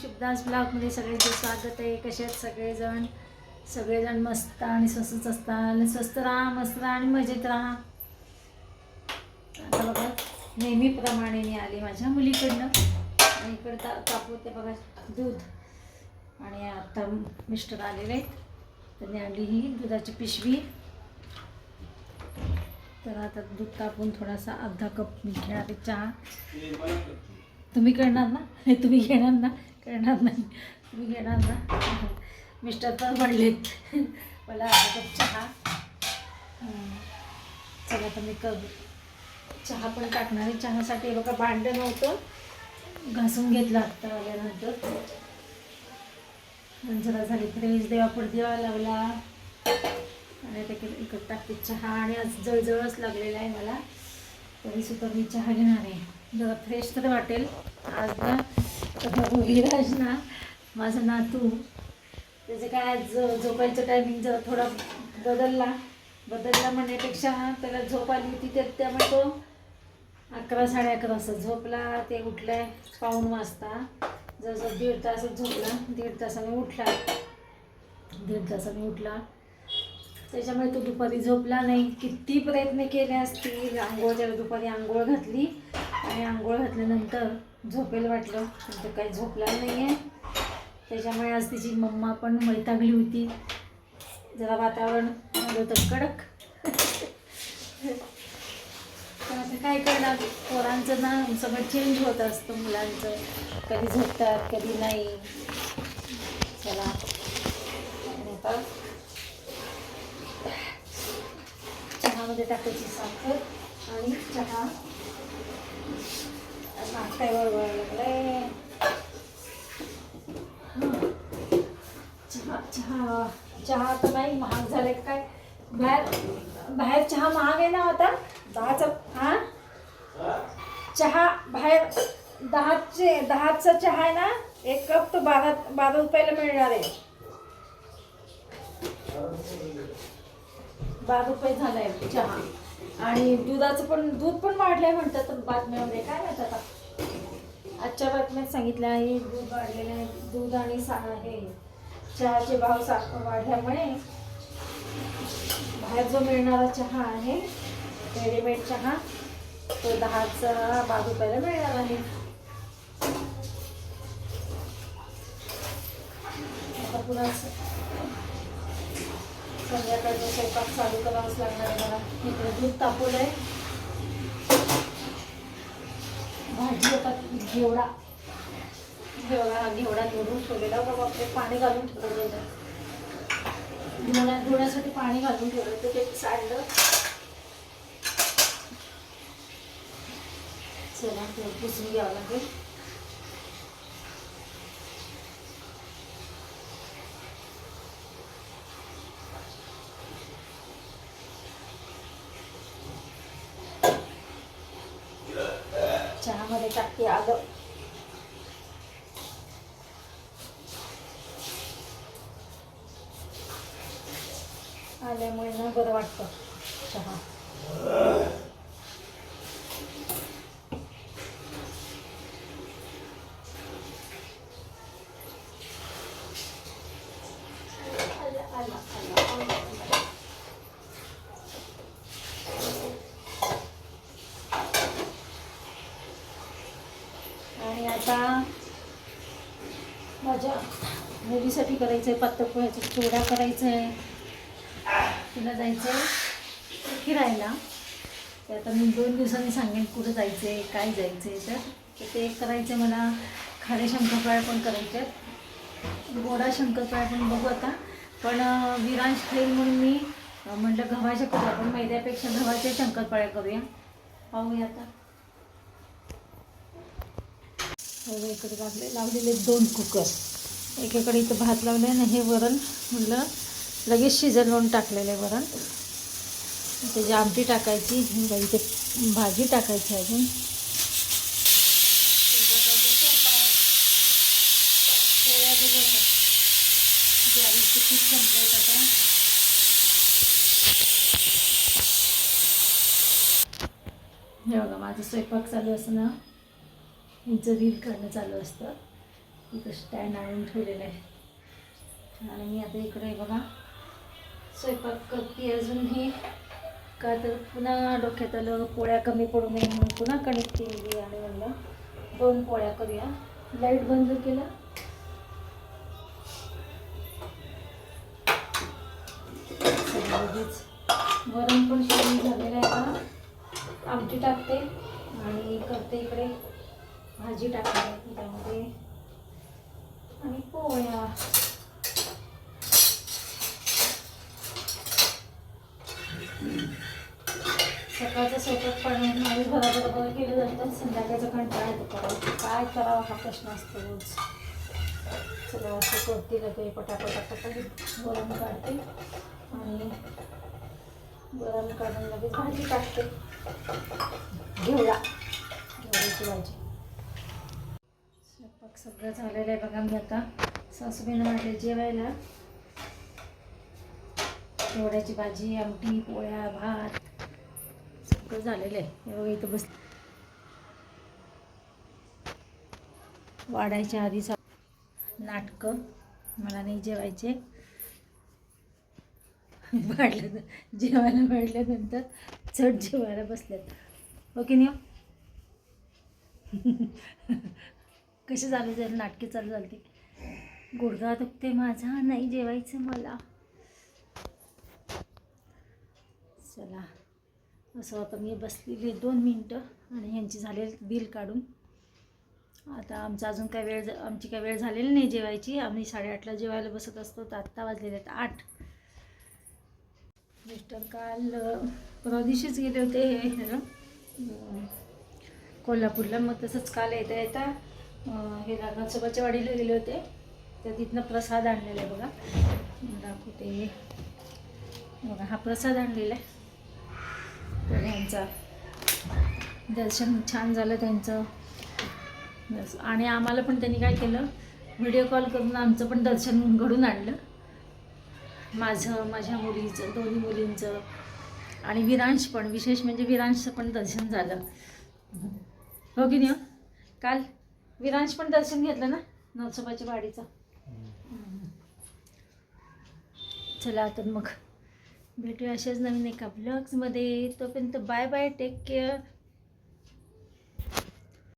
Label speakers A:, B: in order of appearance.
A: शुभदास ब्लॉगमध्ये सगळ्यांचं स्वागत आहे. कसे आहेत सगळेजण? सगळेजण मस्त आणि स्वस्तच असतात. स्वस्त राहा मस्त राहा आणि मजेत राहा. आता बघा नेहमीप्रमाणे मी आली माझ्या मुलीकडनं. आणि इकडं ता तापवते बघा दूध. आणि आता मिस्टर आलेले आहेत. त्यांनी आणली ही दुधाची पिशवी. तर आता दूध तापून थोडासा अर्धा कप मी घेणार आहे चहा. तुम्ही करणार ना? तुम्ही घेणार ना? येणार नाही. मी घेणार ना. मिस्टर तर म्हणलेत मला आता चहा. चला तर मी कर चहा पण टाकणार आहे. चहासाठी बघा भांडं नव्हतं. घासून घेतलं आत्ता आल्यानंतर. मग जरा झाली फ्रेश देवापुढे दिवा लावला आणि आता इकडे टाकते चहा. आणि आज जळजळच लागलेला आहे मला. तरी सुद्धा मी चहा घेणार आहे. जरा फ्रेश तर वाटेल. आज ना तर विराज ना माझा नातू. त्याचे काय आज झोपायचं टायमिंग जर थोडा बदलला. बदलला म्हणण्यापेक्षा त्याला झोप आली होती तर त्यामुळे तो अकरा साडे अकरा वाजता झोपला ते उठलाय पाऊण वाजता. जसं दीड तासच झोपला. दीड तासाने उठला. दीड तासाने उठला. त्याच्यामुळे तो दुपारी झोपला नाही. किती प्रयत्न केले असतील. आंघोळच्या दुपारी आंघोळ घातली. आणि आंघोळ घातल्यानंतर झोपेल वाटलं. पण तो काही झोपला नाही आहे त्याच्यामुळे आज तिची मम्मा पण वैतागली होती. जरा वातावरण आलं होतं कडक. तर आता काय करणार? पोरांचं ना सगळं चेंज होत असतं. मुलांचं कधी झोपतात कधी नाही. चला. आणि आता त्यामध्ये टाकायची साखर आणि चहा. नाश्त्यावर वळायला लागलाय. चहा चहा. चहा तर नाही महाग झाले काय? बाहेर बाहेर चहा महाग आहे ना आता? दहाचा हा? चहा बाहेर दहाचे दहाचा चहा आहे ना? एक कप तो बारा बारा रुपयाला मिळणार आहे. बारा रुपये झालाय चहा. आणि दुधाचं पण दूध पण वाढलंय म्हणतात बातम्यामध्ये काय म्हणतात आता? आजच्या बातम्यात सांगितलं आहे दूध वाढलेलं आहे दूध आणि सा हे चहाचे भाव सा वाढल्यामुळे बाहेर जो मिळणारा चहा आहे रेडीमेड चहा तो दहाचा बारा रुपयाला मिळणार आहे. आता पुन्हा संध्याकाळचा स्वयंपाक चालू करावाच लागणार आहे मला. इकडे दूध तापवलं आहे. भाजी आता घेवडा. घेवडा हा घेवडा निवडून ठेवलेला बाबा आपले पाणी घालून ठेवलेलं धुण्या धुण्यासाठी पाणी घालून ठेवलं तर ते सांडलं. चला पुसून घ्यावं लागेल. चहामध्ये टाकते आलं आल्यामुळे ना बरं वाटतं चहा आलं, आलं, आलं, आलं, आलं. आणि आता माझ्या मुलीसाठी करायचं आहे पातळपोह्याचा चिवडा करायचा आहे तिला जायचं आहे फिरायला. ते आता मी दोन दिवसांनी सांगेन कुठं जायचं आहे काय जायचं आहे तर ते एक करायचं आहे मला खाडे शंकरपाळ्या पण करायचे आहेत गोडा शंकरपाळ्या पण बघू आता. पण विरांश खाईल म्हणून मी म्हटलं गव्हाच्या करू आपण मैद्यापेक्षा गव्हाच्या शंकरपाळ्या करूया. पाहूया आता. बघा इकडे लागले लावलेले दोन कुकर. एकीकडे इथं भात लावले आणि हे वरण म्हटलं लगेच शिजवून टाकलेलं आहे वरण. त्याची आमटी टाकायची इथे भाजी टाकायची अजून. ज्वारीचं पीठ संपलं आता हे बघा माझं स्वयंपाक चालू असताना यांचं रील करणं चालू असतं. इथं स्टँड आणून ठेवलेलं आहे. आणि मी आता इकडे बघा स्वयंपाक करते अजूनही का तर पुन्हा डोक्यात आलं पोळ्या कमी पडू नये म्हणून पुन्हा कणिक केली आणि म्हणलं दोन पोळ्या करूया. लाइट बंद केलं. वरण पण शिजून झालेलं आहे का आमटी टाकते आणि करते इकडे. भाजी टाकते त्याच्यामध्ये आणि पोळ्या. सकाळचं स्वयंपाक पण माणूस बरोबर केलं जातं संध्याकाळचं कंटाळा येतो करावं काय करावं हा प्रश्न असतो रोज. चला असं करते लगे पटापटापटा गरम काढते. आणि गरम काढून लगेच भाजी टाकते. घेवडा घेवड्याची भाजी. सगळं झालेलं आहे बघा मी आता. सासूबाईनं वाटले जेवायला. घेवड्याची भाजी आमटी पोळ्या भात सगळं झालेलं आहे. एवढं इथं बस वाढायच्या आधीच नाटकं. मला नाही जेवायचे. वाढलं जेवायला वाढल्यानंतर चट जेवायला बसल्यात ओके नाही कशी झाली जर नाटके चालू झाली. गुडघा दुखते माझा नाही जेवायचं मला. चला असं आता मी बसलेली दोन मिनटं आणि ह्यांची झालेली बिल काढून. आता आमचा अजून काय वेळ झा- आमची काय वेळ झालेली नाही जेवायची. आम्ही साडेआठला जेवायला बसत असतो तर आत्ता वाजलेले आहेत आठ. मिस्टर काल परवा दिवशीच गेले होते हे कोल्हापूरला. मग तसंच काल येता येता हे नरसोबाच्या वाडीला गेले होते. तर तिथनं प्रसाद आणलेला आहे बघा. दाखवते. बघा हा प्रसाद आणलेला आहे. तर दर्शन छान झालं त्यांचं. आणि आम्हाला पण त्यांनी काय केलं व्हिडिओ कॉल करून आमचं पण दर्शन घडून आणलं. माझं माझ्या मुलीचं दोन्ही मुलींचं आणि विरांश पण. विशेष म्हणजे विरांशचं पण दर्शन झालं. हो की नाही हो? काल विरांश पण दर्शन घेतलं ना? नरसोबाच्या वाडीचा. चला आता मग. भेटूया अशाच नवीन एका ब्लॉग्समध्ये तोपर्यंत बाय बाय टेक केअर